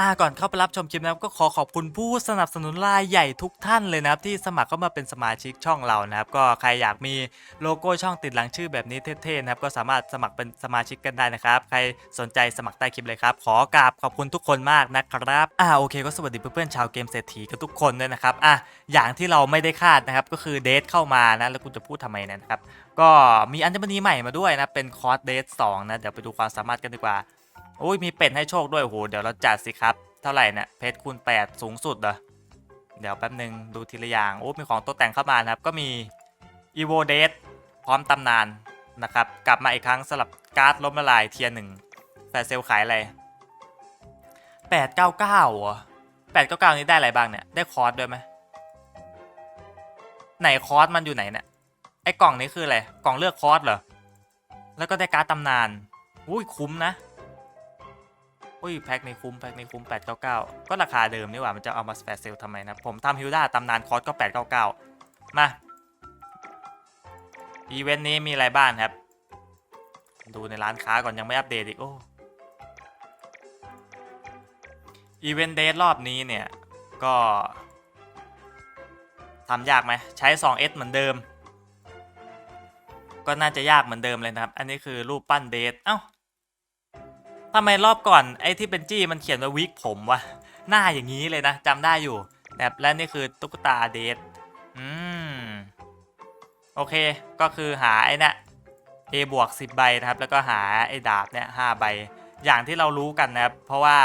อ่าก่อนเข้าไปรับชมคลิปนะครับก็ขอขอบคุณผู้สนับสนุนรายใหญ่ทุกท่านเลยนะครับที่สมัครเข้ามาเป็นสมาชิกช่องเรานะครับก็ใครอยากมีโลโก้ช่องติดหลังชื่อแบบนี้เท่ๆนะครับก็สามารถสมัครเป็นสมาชิกกันได้นะครับใครสนใจสมัครใต้คลิปเลยครับขอกราบขอบคุณทุกคนมากนะครับอ่าโอเค ก็สวัสดีเพื่อนๆชาวเกมเศรษฐีกันทุกคนด้วยนะครับอะอย่างที่เราไม่ได้คาดนะครับก็คือเดทเข้ามานะแล้วกูจะพูดทำไมนะครับก็มีอัญมณีใหม่มาด้วยนะเป็นคอร์สเดทสองนะเดี๋ยวไปดูความสามารถกันดีกว่า อ้ยมีเป็ดให้โชคด้วยโหเดี๋ยวเราจัดสิครับ เท่าไหร่เนี่ยเพชรคูณ 8 สูงสุดเหรอเดี๋ยวแป๊บหนึ่งดูทีละอย่างโอ้มีของตกแต่งเข้ามานะครับ ก็มี e v o d a t e พร้อมตำนานนะครับ กลับมาอีกครั้งสลับการ์ดล้มละลายเทียร์หนึ่งแฟร์เซลขายอะไร899เหรอ899นี้ได้อะไรบ้างเนี่ย ได้คอร์สด้วยไหมไหนคอร์สมันอยู่ไหนเนี่ย ไอ้กล่องนี้คืออะไร กล่องเลือกคอร์สเหรอ แล้วก็ได้การ์ดตำนาน อุ้ยคุ้มนะ อุ้ยแพ็คในคุ้มแพ็คในคุ้ม 899 ก็ราคาเดิมนี่หว่ามันจะเอามาแฟร์เซลทำไมนะผมทำฮิลดาตำนานคอสก็ 899 มาอีเวนต์นี้มีอะไรบ้างครับ ดูในร้านค้าก่อนยังไม่อัปเดตอีกโอ้อีเวนต์เดทรอบนี้เนี่ย ก็ทำยากไหมใช้ 2S เหมือนเดิม ก็น่าจะยากเหมือนเดิมเลยนะครับ อันนี้คือรูปปั้นเดทเอ้า ทำไมรอบก่อนไอ้ที่เป็นจี้มันเขียนว่าวิกผมวะหน้าอย่างนี้เลยนะจำได้อยู่แบบและนี่คือตุ๊กตาเดทอืมโอเคก็คือหาไอ้นี่ A บวก10 ใบนะครับ แล้วก็หาไอ้ดาบเนี่ยห้าใบ อย่างที่เรารู้กันนะครับ เพราะว่า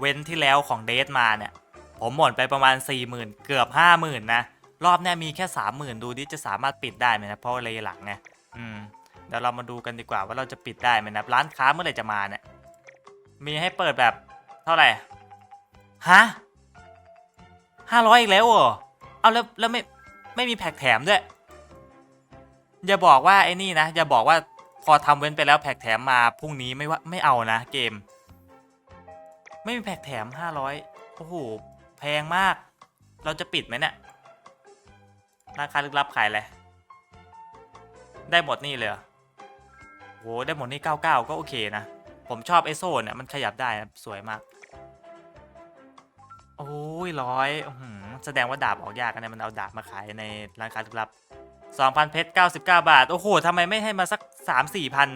เว้นที่แล้วของเดทมาเนี่ย ผมหมดไปประมาณ 40,000 เกือบ 50,000 นะ รอบเนี้ยมีแค่ 30,000 ดูดิจะสามารถปิดได้ไหมนะ เพราะเลยหลังไงอืมเดี๋ยวเรามาดูกันดีกว่าว่าเราจะปิดได้ไหมนะร้านค้าเมื่อไหร่จะมาเนี่ย มีให้เปิดแบบเท่าไหร่ ฮะห้าร้อยอีกแล้วเหรอ เอาแล้วแล้วไม่ไม่มีแพ็กแถมด้วย อย่าบอกว่าไอ้นี่นะ อย่าบอกว่าพอทำเว้นไปแล้วแพ็กแถมมาพรุ่งนี้ไม่ว่าไม่เอานะเกม ไม่มีแพ็กแถมห้าร้อยโอ้โหแพงมาก เราจะปิดไหมเนี่ยราคาลึกลับขายอะไรได้หมดนี่เลยโหได้หมดนี่99ก็โอเคนะ ผมชอบไอโซนเนี่ยมันขยับได้สวยมาก โอ้ยร้อยแสดงว่าดาบออกยากนะเนี่ยมันเอาดาบมาขายในร้านค้าลึกลับ2,000เพชร99 บาท โอ้โหทำไมไม่ให้มาสัก 3 4พัน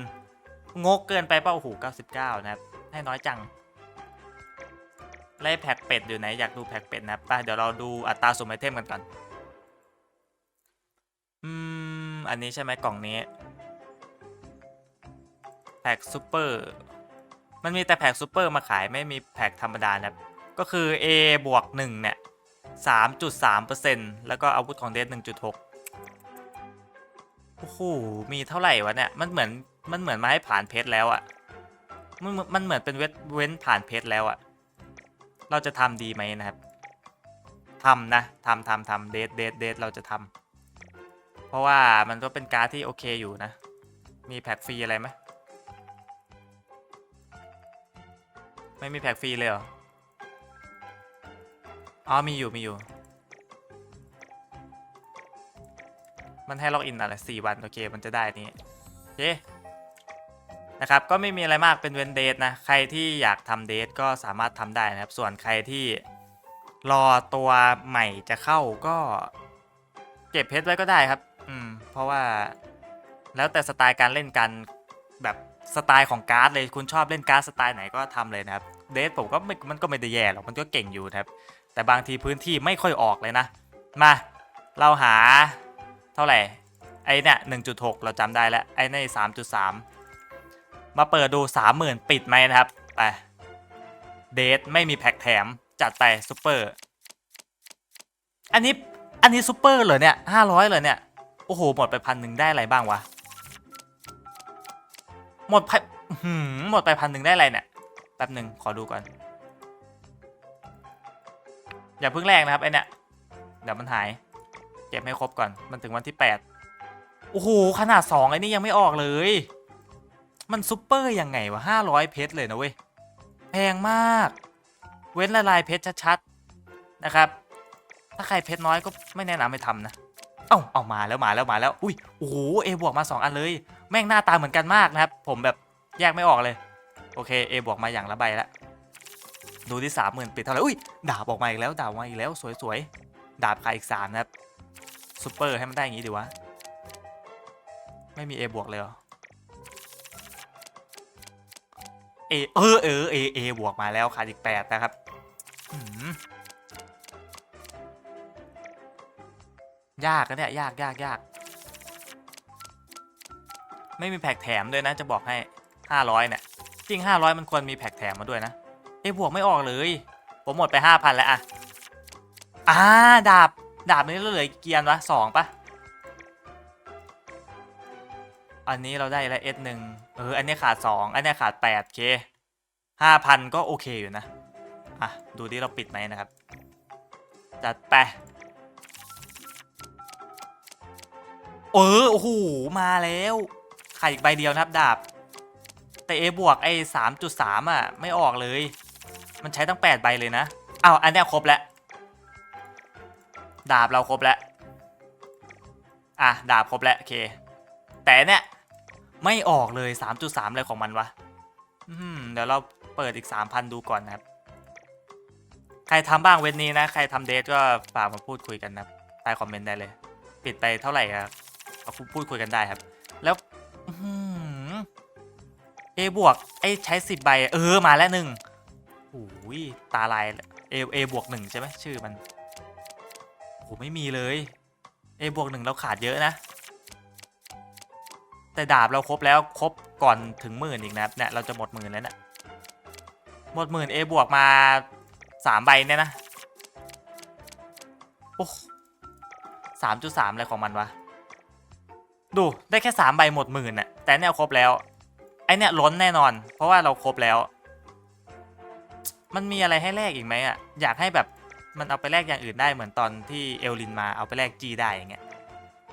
งกเกินไปเปล่าโอ้โห99 นะครับ ให้น้อยจัง ไล่แพ็กเป็ดอยู่ไหน อยากดูแพ็กเป็ดนะครับไปเดี๋ยวเราดูอัตราสุ่มไอเทมกันก่อน อืม อันนี้ใช่ไหมกล่องนี้ แพ็กซูเปอร์ มันมีแต่แพ็กซูเปอร์มาขายไม่มีแพ็กธรรมดานะครับก็คือ A บวก1เนี่ย3.3%แล้วก็อาวุธของเดส1.6 โอ้โห มีเท่าไหร่วะเนี่ย มันเหมือน มันเหมือนมาให้ผ่านเพชรแล้วอะมันมันเหมือนเป็นเวทเว้นผ่านเพชรแล้วอะเราจะทำดีไหมนะครับทำนะทำทำทำเดทเดทเดทเราจะทำเพราะว่ามันก็เป็นการ์ดที่โอเคอยู่นะ มีแพ็กฟรีอะไรไหม ไม่มีแพ็กฟรีเลยเหรอ อ๋อมีอยู่มีอยู่ มันให้ล็อกอินอะไรสี่วัน โอเค มันจะได้นี่โอเคนะครับ ก็ไม่มีอะไรมากเป็นเวนเดทนะ ใครที่อยากทำเดทก็สามารถทำได้นะครับ ส่วนใครที่รอตัวใหม่จะเข้าก็เก็บเพชรไว้ก็ได้ครับ อืม เพราะว่าแล้วแต่สไตล์การเล่นกันแบบ สไตล์ของการ์ดเลยคุณชอบเล่นการ์ดสไตล์ไหนก็ทำเลยนะครับเดทผมก็มันก็ไม่ได้แย่หรอกมันก็เก่งอยู่นะครับ แต่บางทีพื้นที่ไม่ค่อยออกเลยนะ มา เราหาเท่าไหร่ ไอ้เนี่ย1.6เราจำได้แล้วไอ้นี่3.3มาเปิดดู30,000ปิดไหมนะครับไปเดทไม่มีแพ็กแถมจัดไปซูเปอร์อันนี้อันนี้ซูเปอร์เหรอเนี่ย500เหรอเนี่ยโอ้โหหมดไปพันหนึ่งได้อะไรบ้างวะ หมดไปหือหมดไปพันหนึ่งได้อะไรเนี่ยแป๊บหนึ่งขอดูก่อน อย่าเพิ่งแรกนะครับไอเนี่ยเดี๋ยวมันหาย เก็บให้ครบก่อนมันถึงวันที่8โอ้โหขนาด2ไอ้นี่ยังไม่ออกเลย มันซุปเปอร์ยังไงวะ500เพชรเลยนะเว้ยแพงมาก เว้นละลายเพชรชัดๆนะครับ ถ้าใครเพชรน้อยก็ไม่แนะนำให้ทำนะ เอ้าเอามาแล้วมาแล้วมาแล้วอุ้ยโอ้โหเอบวกมา 2 อันเลย แม่งหน้าตาเหมือนกันมากนะครับ ผมแบบแยกไม่ออกเลย โอเคเอบวกมาอย่างละใบละดูที่สามหมื่นปิดเท่าไหร่อุ้ยดาบออกมาอีกแล้วดาบออกมาอีกแล้วสวยๆดาบขายอีกสามนะครับซูเปอร์ให้มันได้อย่างนี้ดีวะไม่มี A บวกเลยเหรอ A เออเออ A A บวกมาแล้วขาดอีกแปดนะครับ ยากนะเนี่ยยากยากยากไม่มีแพ็กแถมด้วยนะจะบอกให้ห้าร้อยเนี่ยจริงห้าร้อยมันควรมีแพ็กแถมมาด้วยนะเอบวกไม่ออกเลย ผมหมดไปห้าพันแล้วอะอ่าดาบดาบนี้เราเหลือเกียร์วะสองปะอันนี้เราได้ล้วเอสหนึ่งเออ อันนี้ขาดสองอันนี้ขาดแปดเคห้าพันก็โอเคอยู่นะ อะ ดูดิเราปิดไหมนะครับ จัดไป เออโอ้โหมาแล้วขาดอีกใบเดียวนะครับดาบ แต่เอบวกไอ้สามจุดสามอะ ไม่ออกเลย มันใช้ตั้งแปดใบเลยนะอ้าวอันนี้ครบแล้ว ดาบเราครบแล้ว อะ ดาบครบแล้ว โอเค แต่เนี่ยไม่ออกเลย 3.3อะไรของมันวะอืมเดี๋ยวเราเปิดอีก 3,000 ดูก่อนนะครับ ใครทำบ้างเว้นนี้นะ ใครทำเดทก็ฝากมาพูดคุยกันนะใต้คอมเมนต์ได้เลย ปิดไปเท่าไหร่ครับ เอาพูดคุยกันได้ครับ แล้วเอบวกไอ้ใช้สิบใบ เออมาแล้วหนึ่งโอ้ยตาลายเอเอบวกหนึ่งใช่ไหมชื่อมันโอ้ไม่มีเลยเอบวกหนึ่งเราขาดเยอะนะ แต่ดาบเราครบแล้วครบก่อนถึงหมื่นอีกนะเนี่ยเราจะหมดหมื่นแล้วเนี่ยหมดหมื่นเอบวกมาสามใบเนี่ยนะโอ้สามจุดสามอะไรของมันวะ ดูได้แค่สามใบหมดหมื่นน่ะแต่เนี่ยครบแล้ว ไอเนี่ยล้นแน่นอน เพราะว่าเราครบแล้ว มันมีอะไรให้แลกอีกไหมอะอยากให้แบบมันเอาไปแลกอย่างอื่นได้เหมือนตอนที่เอลลินมาเอาไปแลกจีได้อย่างเงี้ย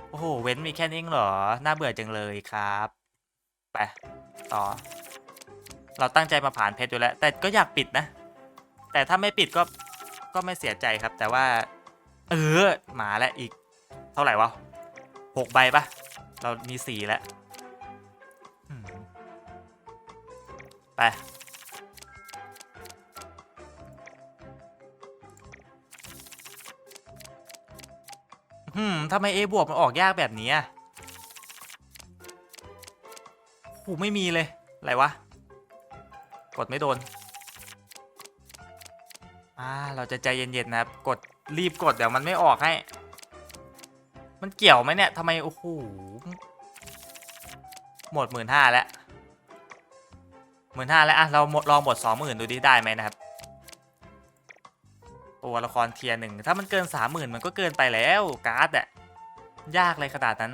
โอ้โหเว้นมีแค่นี้เหรอน่าเบื่อจังเลยครับไปต่อ เราตั้งใจมาผ่านเพชรอยู่แล้ว แต่ก็อยากปิดนะ แต่ถ้าไม่ปิดก็ก็ไม่เสียใจครับ แต่ว่า เออหมาแล้วอีก เท่าไหร่วะหกใบปะ เรามีสี่แล้วไปอืมทำไม A บวกมันออกยากแบบนี้อะโหไม่มีเลย อะไรวะ กดไม่โดน อ่า เราจะใจเย็นๆนะครับ กดรีบกดเดี๋ยวมันไม่ออกให้ มันเกี่ยวไหมเนี่ยทำไม โอ้โห หมดหมื่นห้าแล้วหมื่นห้าแล้วอะเราลองหมดสองหมื่นดูดิได้ไหมนะครับตัวละครเทียร์หนึ่งถ้ามันเกินสามหมื่นมันก็เกินไปแล้วการ์ดอะยากเลยขนาดนั้น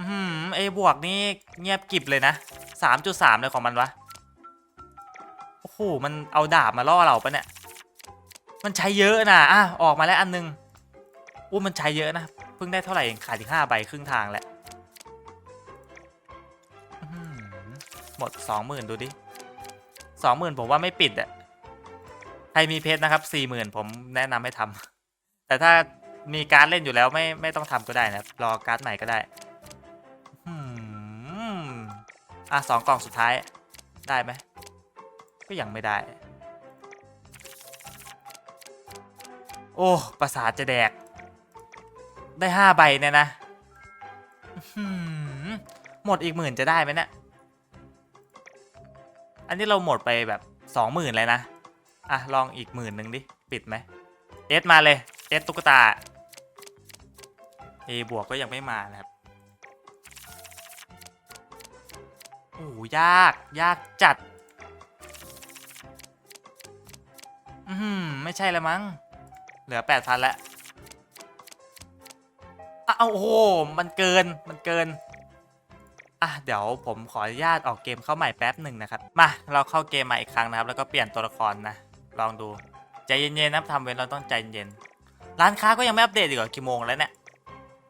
อืมเอบวกนี่เงียบกิบเลยนะสามจุดสามเลยของมันวะโอ้โหมันเอาดาบมาล่อเราปะเนี่ยมันใช้เยอะนะอะออกมาแล้วอันนึงอู้มันใช้เยอะนะ เพิ่งได้เท่าไหร่เองขายถึงห้าใบครึ่งทางแหละหมดสองหมื่นดูดิสองหมื่นผมว่าไม่ปิดอะใครมีเพชรนะครับสี่หมื่นผมแนะนำให้ทำแต่ถ้ามีการเล่นอยู่แล้วไม่ไม่ต้องทำก็ได้นะรอการ์ดใหม่ก็ได้อืมอะสองกล่องสุดท้ายได้ไหมก็ยังไม่ได้ โอ้ประสาทจะแดก ได้ห้าใบเนี่ยนะอื้อหือหมดอีกหมื่นจะได้ไหมเนี่ย อันนี้เราหมดไปแบบสองหมื่นเลยนะ อะ ลองอีกหมื่นหนึ่งดิ ปิดไหม เอสมาเลย เอสตุ๊กตา A บวกก็ยังไม่มานะครับ โอ้ยาก ยากจัด อืมไม่ใช่แล้วมั้ง เหลือแปดพันแล้ว อ้าโอ้โหมันเกินมันเกินอะเดี๋ยวผมขออนุญาตออกเกมเข้าใหม่แป๊บหนึ่งนะครับมาเราเข้าเกมมาอีกครั้งนะครับ แล้วก็เปลี่ยนตัวละครนะลองดูใจเย็นๆนะทำเว้นเราต้องใจเย็นร้านค้าก็ยังไม่อัปเดตอีกเหรอกี่โมงแล้วเนี่ย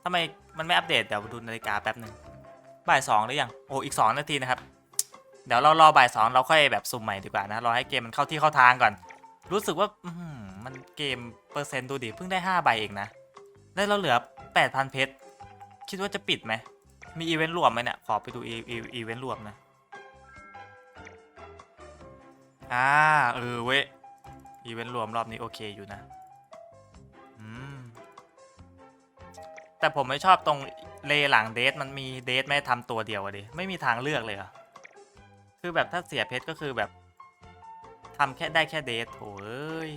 ทำไมมันไม่อัปเดตเดี๋ยวดูนาฬิกาแป๊บหนึ่งบ่ายสองหรือยังโอ้อีกสองนาทีนะครับ เดี๋ยวเรารอบ่ายสองเราค่อยแบบสุ่มใหม่ดีกว่านะรอให้เกมมันเข้าที่เข้าทางก่อน รู้สึกว่ามันเกมเปอร์เซ็นต์ดูดิเพิ่งได้ห้าใบเองนะ ได้เราเหลือแปดพันเพชร คิดว่าจะปิดไหม มีอีเวนต์รวมไหมเนี่ย ขอไปดูอีเวนต์รวมนะ อ่า เออเว้ย อีเวนต์รวมรอบนี้โอเคอยู่นะ อืม แต่ผมไม่ชอบตรงเลหลังเดทมันมีเดทไม่ทำตัวเดียวอะดิ ไม่มีทางเลือกเลยเหรอคือแบบถ้าเสียเพชรก็คือแบบทำแค่ได้แค่เดทโอ้ย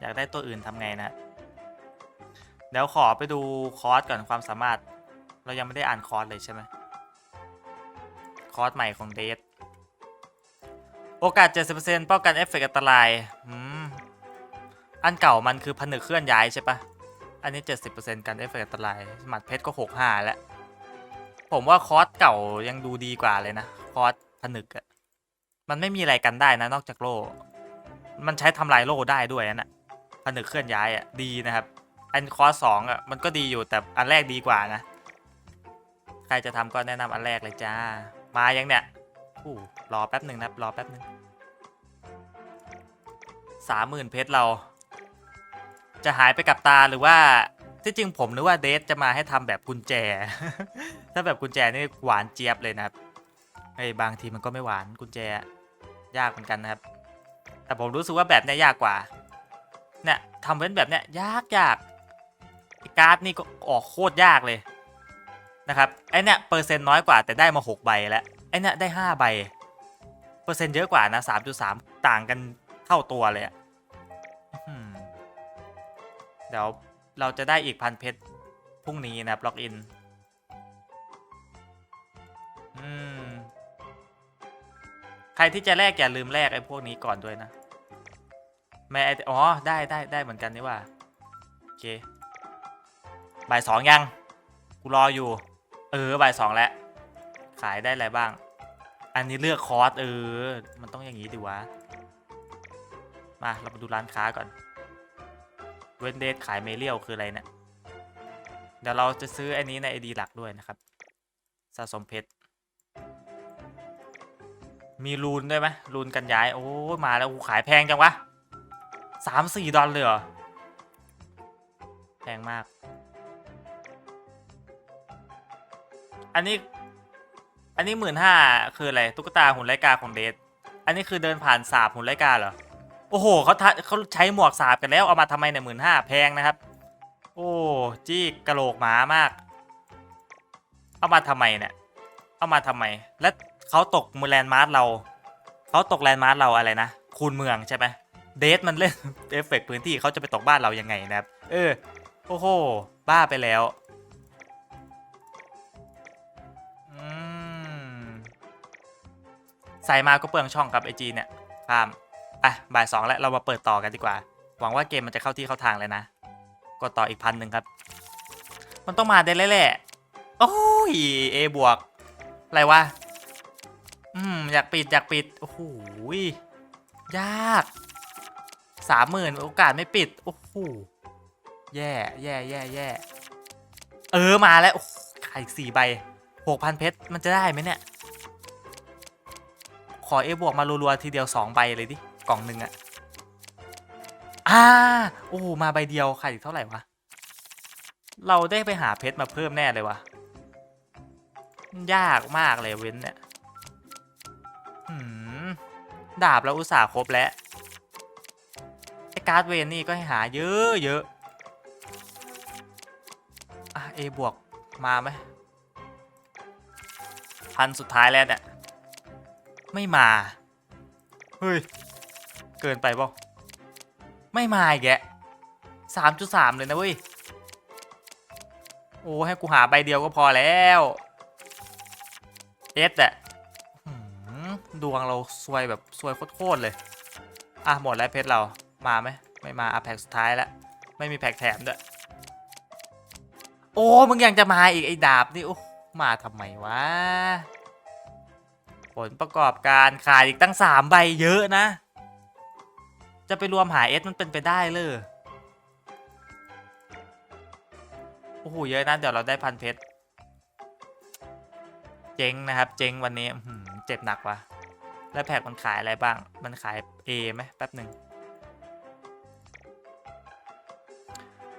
อยากได้ตัวอื่นทำไงนะ เดี๋ยวขอไปดูคอร์สก่อนความสามารถ เรายังไม่ได้อ่านคอร์สเลยใช่ไหมคอร์สใหม่ของเดทโอกาส 70%ป้องกันเอฟเฟกต์อันตรายอืมอันเก่ามันคือผนึกเคลื่อนย้ายใช่ปะอันนี้ 70%กันเอฟเฟกต์อันตรายหมัดเพชรก็ 65 แล้ว ผมว่าคอร์สเก่ายังดูดีกว่าเลยนะ คอร์สผนึกอะมันไม่มีอะไรกันได้นะนอกจากโล่ มันใช้ทำลายโล่ได้ด้วยนะผนึกเคลื่อนย้ายอะดีนะครับ อันคอร์สสองอะมันก็ดีอยู่แต่อันแรกดีกว่านะ ใครจะทำก็แนะนำอันแรกเลยจ้า มายังเนี่ยอู้รอแป๊บหนึ่งนะรอแป๊บหนึ่งสามหมื่นเพชรเรา จะหายไปกับตาหรือว่าที่จริงผมนึกว่าเดทจะมาให้ทำแบบกุญแจ ถ้าแบบกุญแจนี่หวานเจี๊ยบเลยนะครับไอ้บางทีมันก็ไม่หวานกุญแจยากเหมือนกันนะครับ แต่ผมรู้สึกว่าแบบเนี้ยยากกว่าเนี่ยทำเว้นแบบเนี้ยยากยาก การ์ดนี่ก็ออกโคตรยากเลยนะครับไอเนี่ยเปอร์เซ็นต์น้อยกว่าแต่ได้มาหกใบแล้วไอเนี่ยได้ห้าใบ เปอร์เซ็นต์เยอะกว่านะสามจุดสามต่างกันเท่าตัวเลยอะอื้อหือเดี๋ยวเราจะได้อีกพันเพชรพรุ่งนี้นะครับล็อกอินอืมใครที่จะแลกอย่าลืมแลกไอ้พวกนี้ก่อนด้วยนะแม่อ๋อได้ได้ได้เหมือนกันนี่ว่าโอเค บ่ายสองยัง กูรออยู่ เออบ่ายสองแล้ว ขายได้อะไรบ้าง อันนี้เลือกคอร์สเออ มันต้องอย่างนี้ดิวะ มาเรามาดูร้านค้าก่อน เวนเดสขายเมเลียวคืออะไรเนี่ย เดี๋ยวเราจะซื้ออันนี้ในไอดีหลักด้วยนะครับ สะสมเพชร มีรูนด้วยไหมรูนกันย้าย โอ้มาแล้วกูขายแพงจังวะสามสี่ดอลเลยเหรอ แพงมาก อันนี้ อันนี้หมื่นห้าคืออะไรตุ๊กตาหุ่นไลกาของเดทอันนี้คือเดินผ่านสาบหุ่นไลกาเหรอโอ้โหเขาทะเขาใช้หมวกสาบกันแล้วเอามาทำไมเนี่ยหมื่นห้าแพงนะครับ โอ้จี้กระโหลกหมามาก เอามาทำไมเนี่ยเอามาทำไม และเขาตกมือแลนด์มาร์เราเขาตกแลนด์มาร์เราอะไรนะคูณเมืองใช่ไหมเดทมันเล่นเอฟเฟกต์พื้นที่เขาจะไปตกบ้านเรายังไงนะครับ เออ โอ้โห บ้าไปแล้ว ใส่มาก็เปลืองช่องครับไอจีเนี่ยพามอะบ่ายสองแล้วเรามาเปิดต่อกันดีกว่า หวังว่าเกมมันจะเข้าที่เข้าทางเลยนะ กดต่ออีกพันหนึ่งครับ มันต้องมาได้แล้วแหละโอ้ยเอบวกอะไรวะอืมอยากปิดอยากปิดโอ้โหยยากสามหมื่นโอกาสไม่ปิดโอ้โหแย่แย่แย่แย่เออมาแล้วขายอีกสี่ใบหกพันเพชรมันจะได้ไหมเนี่ย ขอเอบวกมารัวๆทีเดียวสองใบเลยดิกล่องหนึ่งอะอ่าโอ้มาใบเดียวขายอีกเท่าไหร่วะเราได้ไปหาเพชรมาเพิ่มแน่เลยวะยากมากเลยเว้นเนี่ยหืมดาบเราอุตส่าห์ครบแล้วไอ้การ์ดเวนนี่ก็ให้หาเยอะเยอะอะเอบวกมาไหมพันสุดท้ายแล้วเนี่ย ไม่มา เฮ้ย เกินไปเปล่ไม่มาอีกแกสามจุดสามเลยนะเว้ย โอ้ให้กูหาใบเดียวก็พอแล้วเอสอะดวงเราซวยแบบซวยโคตรเลย อะหมดแล้วเพชรเรา มาไหมไม่มาอะแพ็กสุดท้ายแล้ว ไม่มีแพ็กแถมด้วย โอ้ มึงยังจะมาอีกไอ้ดาบนี่ โอ้ มาทำไมวะ ผลประกอบการขายอีกตั้งสามใบเยอะนะ จะไปรวมหาเอสมันเป็นไปได้เลยโอ้โหเยอะนะ เดี๋ยวเราได้พันเพชรเจ๊งนะครับ เจ๊งวันนี้เจ็บหนักว่ะ แล้วแพ็กมันขายอะไรบ้าง มันขาย A ไหมแป๊บหนึ่ง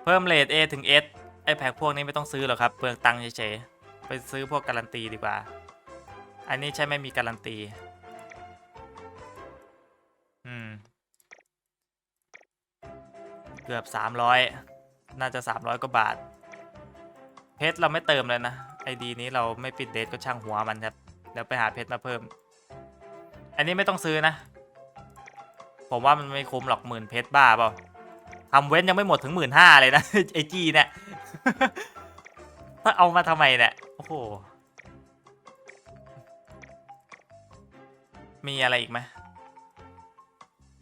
เพิ่มเลท A ถึง S ไอแพ็กพวกนี้ไม่ต้องซื้อหรอกครับ เปลืองตังค์เฉยๆ ไปซื้อพวกการันตีดีกว่า อันนี้ใช่ไม่มีการันตี อืม เกือบสามร้อยน่าจะสามร้อยกว่าบาท เพชรเราไม่เติมเลยนะ ไอดีนี้เราไม่ปิดเดทก็ช่างหัวมันครับ เดี๋ยวไปหาเพชรมาเพิ่ม อันนี้ไม่ต้องซื้อนะ ผมว่ามันไม่คุ้มหรอกหมื่นเพชรบ้าเปล่าทำเว้นยังไม่หมดถึงหมื่นห้าเลยนะไอจีเนี่ย ถ้าเอามาทำไมเนี่ย โอ้โห มีอะไรอีกไหม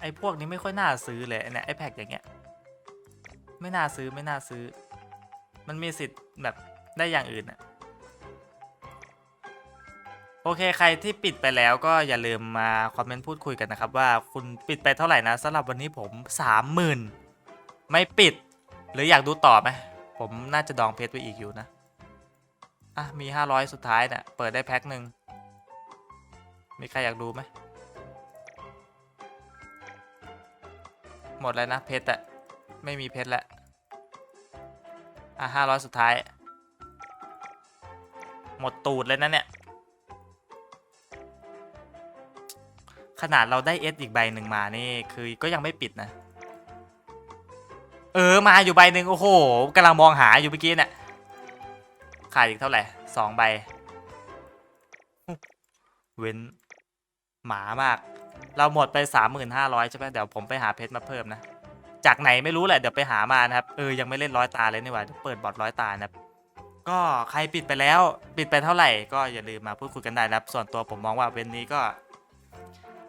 ไอ้พวกนี้ไม่ค่อยน่าซื้อเลยเนี่ยไอ้แพ็กอย่างเงี้ย ไม่น่าซื้อไม่น่าซื้อ มันมีสิทธิ์แบบได้อย่างอื่นอะโอเคใครที่ปิดไปแล้วก็อย่าลืมมาคอมเมนต์พูดคุยกันนะครับ ว่าคุณปิดไปเท่าไหร่นะสำหรับวันนี้ผมสามหมื่นไม่ปิด หรืออยากดูต่อไหมผมน่าจะดองเพชรไว้อีกอยู่นะ อะ มี 500 สุดท้ายเนี่ยเปิดได้แพ็คหนึ่ง มีใครอยากดูไหม หมดแล้วนะเพชรอะไม่มีเพชรแล้ว อะ500สุดท้าย หมดตูดเลยนะเนี่ย ขนาดเราได้เอสอีกใบหนึ่งมานี่คือก็ยังไม่ปิดนะ เออ มาอยู่ใบหนึ่งโอ้โหกำลังมองหาอยู่เมื่อกี้เนี่ยขาดอีกเท่าไหร่สองใบ เว้น หมามาก เราหมดไปสามหมื่นห้าร้อยใช่ไหมเดี๋ยวผมไปหาเพชรมาเพิ่มนะ จากไหนไม่รู้แหละเดี๋ยวไปหามานะครับ เออ ยังไม่เล่นร้อยตาเลยนี่หว่าเดี๋ยวเปิดบอทร้อยตานะครับ ก็ใครปิดไปแล้วปิดไปเท่าไหร่ก็อย่าลืมมาพูดคุยกันได้นะครับ ส่วนตัวผมมองว่าเว้นนี้ก็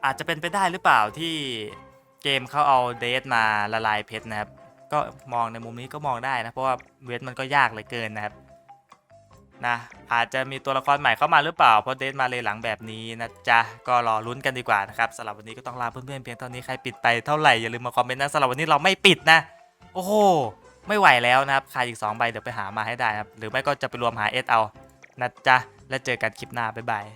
อาจจะเป็นไปได้หรือเปล่าที่เกมเขาเอาเดทมาละลายเพชรนะครับ ก็มองในมุมนี้ก็มองได้นะเพราะว่าเวทมันก็ยากเหลือเกินนะครับ นะอาจจะมีตัวละครใหม่เข้ามาหรือเปล่า เพราะเดทมาเลยหลังแบบนี้นะจ๊ะ ก็รอลุ้นกันดีกว่านะครับสำหรับวันนี้ก็ต้องลาเพื่อนๆเพียงเท่านี้ใครปิดไปเท่าไหร่อย่าลืมมาคอมเมนต์นะสำหรับวันนี้เราไม่ปิดนะ โอ้โหไม่ไหวแล้วนะครับขายอีก2ใบเดี๋ยวไปหามาให้ได้ครับหรือไม่ก็จะไปรวมหาเอสเอานะจ๊ะแล้วเจอกันคลิปหน้าบ๊ายบาย